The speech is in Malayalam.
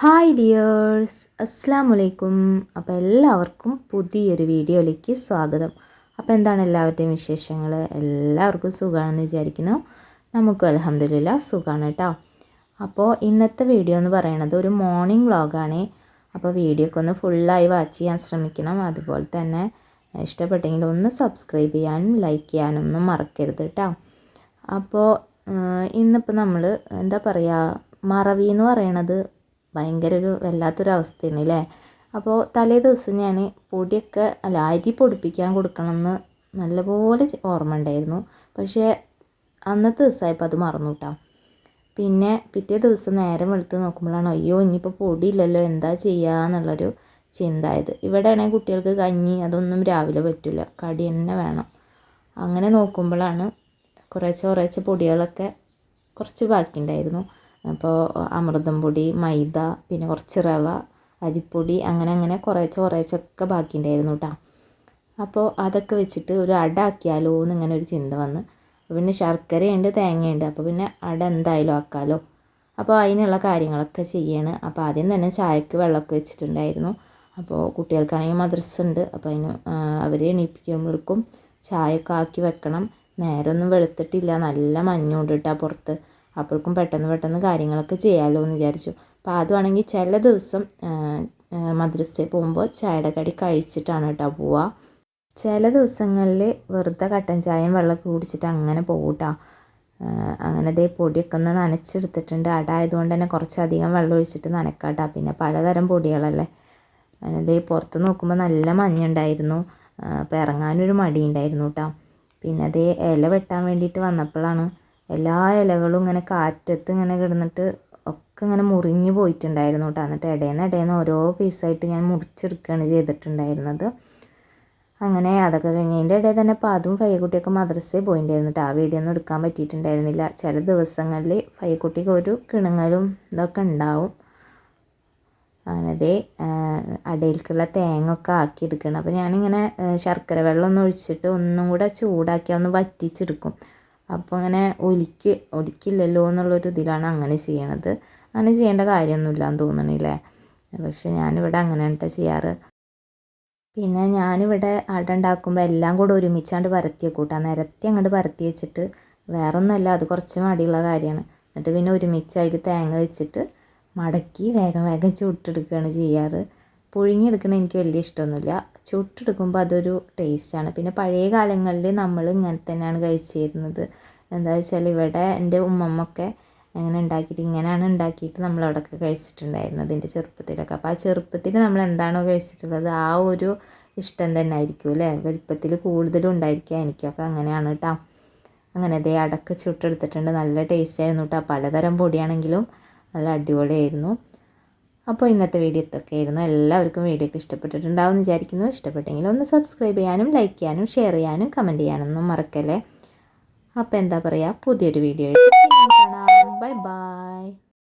ഹായ് ഡിയേഴ്സ് അസ്സാം വലൈക്കും അപ്പോൾ എല്ലാവർക്കും പുതിയൊരു വീഡിയോയിലേക്ക് സ്വാഗതം. അപ്പോൾ എന്താണ് എല്ലാവരുടെയും വിശേഷങ്ങൾ എല്ലാവർക്കും സുഖമാണെന്ന് വിചാരിക്കുന്നു. നമുക്കും അലഹമില്ല സുഖമാണ് കേട്ടോ. അപ്പോൾ ഇന്നത്തെ വീഡിയോ എന്ന് പറയുന്നത് ഒരു മോർണിംഗ് വ്ളോഗാണ് അപ്പോൾ വീഡിയോ ഒക്കെ ഒന്ന് ഫുള്ളായി വാച്ച് ചെയ്യാൻ ശ്രമിക്കണം. അതുപോലെ തന്നെ ഇഷ്ടപ്പെട്ടെങ്കിൽ ഒന്ന് സബ്സ്ക്രൈബ് ചെയ്യാനും ലൈക്ക് ചെയ്യാനും ഒന്നും മറക്കരുത് കേട്ടോ. അപ്പോൾ ഇന്നിപ്പോൾ നമ്മൾ എന്താ പറയുക മറവി എന്ന് പറയണത് ഭയങ്കര ഒരു വല്ലാത്തൊരു അവസ്ഥയാണ് അല്ലേ അപ്പോൾ തലേ ദിവസം ഞാൻ പൊടിയൊക്കെ അല്ല അരി പൊടിപ്പിക്കാൻ കൊടുക്കണമെന്ന് നല്ലപോലെ ഓർമ്മ ഉണ്ടായിരുന്നു പക്ഷേ അന്നത്തെ ദിവസമായപ്പോൾ അത് മറന്നു കേട്ടോ പിന്നെ പിറ്റേ ദിവസം നേരം വെളുത്ത് നോക്കുമ്പോഴാണ് അയ്യോ ഇനിയിപ്പോൾ പൊടിയില്ലല്ലോ എന്താ ചെയ്യുക എന്നുള്ളൊരു ഇവിടെ ഇവിടെയാണെങ്കിൽ കുട്ടികൾക്ക് കഞ്ഞി അതൊന്നും രാവിലെ പറ്റില്ല കടി തന്നെ വേണം. അങ്ങനെ നോക്കുമ്പോഴാണ് കുറേശ്ശെ കുറേശ്ശെ പൊടികളൊക്കെ കുറച്ച് ബാക്കിയുണ്ടായിരുന്നു. അപ്പോൾ അമൃതം പൊടി മൈദ പിന്നെ കുറച്ച് റവ അരിപ്പൊടി അങ്ങനെ അങ്ങനെ കുറേശ്ശെ കുറേശ്ശൊക്കെ ബാക്കിയുണ്ടായിരുന്നു കേട്ടോ. അപ്പോൾ അതൊക്കെ വെച്ചിട്ട് ഒരു അട ആക്കിയാലോ എന്നിങ്ങനെ ഒരു ചിന്ത വന്ന്. പിന്നെ ശർക്കരയുണ്ട് തേങ്ങയുണ്ട്. അപ്പോൾ പിന്നെ അട എന്തായാലും ആക്കാലോ. അപ്പോൾ അതിനുള്ള കാര്യങ്ങളൊക്കെ ചെയ്യാണ്. അപ്പോൾ ആദ്യം തന്നെ ചായക്ക് വെള്ളമൊക്കെ വെച്ചിട്ടുണ്ടായിരുന്നു. അപ്പോൾ കുട്ടികൾക്കാണെങ്കിൽ മദ്രസ ഉണ്ട് അപ്പോൾ അതിന് അവരെ എണീപ്പിക്കുമ്പോഴേക്കും ചായയൊക്കെ ആക്കി വെക്കണം. നേരമൊന്നും വെളുത്തിട്ടില്ല. നല്ല മഞ്ഞുണ്ട് കേട്ടോ പുറത്ത്. അപ്പോഴേക്കും പെട്ടെന്ന് പെട്ടെന്ന് കാര്യങ്ങളൊക്കെ ചെയ്യാമല്ലോ എന്ന് വിചാരിച്ചു. അപ്പോൾ അതുവാണെങ്കിൽ ചില ദിവസം മദ്രസയിൽ പോകുമ്പോൾ ചായയുടെ കടി കഴിച്ചിട്ടാണ് കേട്ടോ പോവുക ചില ദിവസങ്ങളിൽ വെറുതെ കട്ടൻ ചായയും വെള്ളമൊക്കെ കുടിച്ചിട്ട് അങ്ങനെ പോകട്ടോ അങ്ങനെ ദേ പൊടിയൊക്കെ ഒന്ന് നനച്ചെടുത്തിട്ടുണ്ട്. അട ആയതുകൊണ്ട് തന്നെ കുറച്ചധികം വെള്ളം ഒഴിച്ചിട്ട് നനക്കാട്ടോ പിന്നെ പലതരം പൊടികളല്ലേ. ദേ പുറത്ത് നോക്കുമ്പോൾ നല്ല മഞ്ഞുണ്ടായിരുന്നു. അപ്പോൾ ഇറങ്ങാനൊരു മടിയുണ്ടായിരുന്നു കേട്ടോ. പിന്നെ അതേ ഇല വെട്ടാൻ വേണ്ടിയിട്ട് വന്നപ്പോഴാണ് എല്ലാ ഇലകളും ഇങ്ങനെ കാറ്റത്ത് ഇങ്ങനെ കിടന്നിട്ട് ഒക്കെ ഇങ്ങനെ മുറിഞ്ഞു പോയിട്ടുണ്ടായിരുന്നു കേട്ടോ. എന്നിട്ട് ഇടേന്ന് ഇടേന്ന് ഓരോ പീസായിട്ട് ഞാൻ മുറിച്ചെടുക്കുകയാണ് ചെയ്തിട്ടുണ്ടായിരുന്നത്. അങ്ങനെ അതൊക്കെ കഴിഞ്ഞതിന്റെ ഇടയിൽ തന്നെ അതും ഫയ്യക്കുട്ടിയൊക്കെ മദ്രസയിൽ പോയിട്ടുണ്ടായിരുന്നു കേട്ടോ. ആ വീഡിയോ ഒന്നും എടുക്കാൻ പറ്റിയിട്ടുണ്ടായിരുന്നില്ല. ചില ദിവസങ്ങളിൽ ഫയ്യക്കുട്ടിക്ക് ഒരു കിണങ്ങലും ഇതൊക്കെ ഉണ്ടാവും. അങ്ങനത്തെ അടയിലേക്കുള്ള തേങ്ങ ഒക്കെ ആക്കി എടുക്കണം അപ്പോൾ ഞാനിങ്ങനെ ശർക്കര വെള്ളം ഒന്ന് ഒഴിച്ചിട്ട് ഒന്നും കൂടെ ചൂടാക്കി ഒന്ന് വറ്റിച്ചെടുക്കും. അപ്പോൾ അങ്ങനെ ഒലിക്ക് ഒലിക്കില്ലല്ലോ എന്നുള്ളൊരു ഇതിലാണ് അങ്ങനെ ചെയ്യണത്. അങ്ങനെ ചെയ്യേണ്ട കാര്യമൊന്നുമില്ല എന്ന് തോന്നണില്ലേ പക്ഷെ ഞാനിവിടെ അങ്ങനെ കേട്ടോ ചെയ്യാറ്. പിന്നെ ഞാനിവിടെ അട ഉണ്ടാക്കുമ്പോൾ എല്ലാം കൂടെ ഒരുമിച്ചാണ്ട് പരത്തിയ വെക്കൂട്ടാ. നിരത്തി അങ്ങോട്ട് പരത്തി വെച്ചിട്ട് വേറൊന്നുമല്ല അത് കുറച്ച് മടിയുള്ള കാര്യമാണ്. എന്നിട്ട് പിന്നെ ഒരുമിച്ച് അതിൽ തേങ്ങ വെച്ചിട്ട് മടക്കി വേഗം വേഗം ചുട്ടെടുക്കുകയാണ് ചെയ്യാറ്. പുഴുങ്ങിയെടുക്കണ എനിക്ക് വലിയ ഇഷ്ടമൊന്നുമില്ല. ചുട്ടെടുക്കുമ്പോൾ അതൊരു ടേസ്റ്റാണ് പിന്നെ പഴയ കാലങ്ങളിൽ നമ്മൾ ഇങ്ങനെ തന്നെയാണ് കഴിച്ചിരുന്നത്. എന്താ വെച്ചാൽ ഇവിടെ എന്റെ ഉമ്മമ്മൊക്കെ അങ്ങനെ ഉണ്ടാക്കിയിട്ട് ഇങ്ങനെയാണ് ഉണ്ടാക്കിയിട്ട് നമ്മളവിടെയൊക്കെ കഴിച്ചിട്ടുണ്ടായിരുന്നത് എന്റെ ചെറുപ്പത്തിലൊക്കെ. അപ്പോൾ ആ ചെറുപ്പത്തിൽ നമ്മൾ എന്താണോ കഴിച്ചിട്ടുള്ളത് ആ ഒരു ഇഷ്ടം തന്നെ ആയിരിക്കും അല്ലേ? വലുപ്പത്തിൽ കൂടുതലും ഉണ്ടായിരിക്കുക എനിക്കൊക്കെ അങ്ങനെയാണ് കേട്ടോ. അങ്ങനെ അതേ അടക്ക ചുട്ടെടുത്തിട്ടുണ്ട്. നല്ല ടേസ്റ്റ് ആയിരുന്നു കേട്ടോ. പലതരം പൊടിയാണെങ്കിലും നല്ല അടിപൊളിയായിരുന്നു. അപ്പോൾ ഇന്നത്തെ വീഡിയോ ഇതൊക്കെ ആയിരുന്നു എല്ലാവർക്കും വീഡിയോ ഇഷ്ടപ്പെട്ടിട്ടുണ്ടാവും വിചാരിക്കുന്നു. ഇഷ്ടപ്പെട്ടെങ്കിൽ ഒന്ന് സബ്സ്ക്രൈബ് ചെയ്യാനും ലൈക്ക് ചെയ്യാനും ഷെയർ ചെയ്യാനും കമന്റ് ചെയ്യാനൊന്നും മറക്കല്ലേ. അപ്പോൾ എന്താ പറയുക? പുതിയൊരു വീഡിയോ കാണാം. Bye bye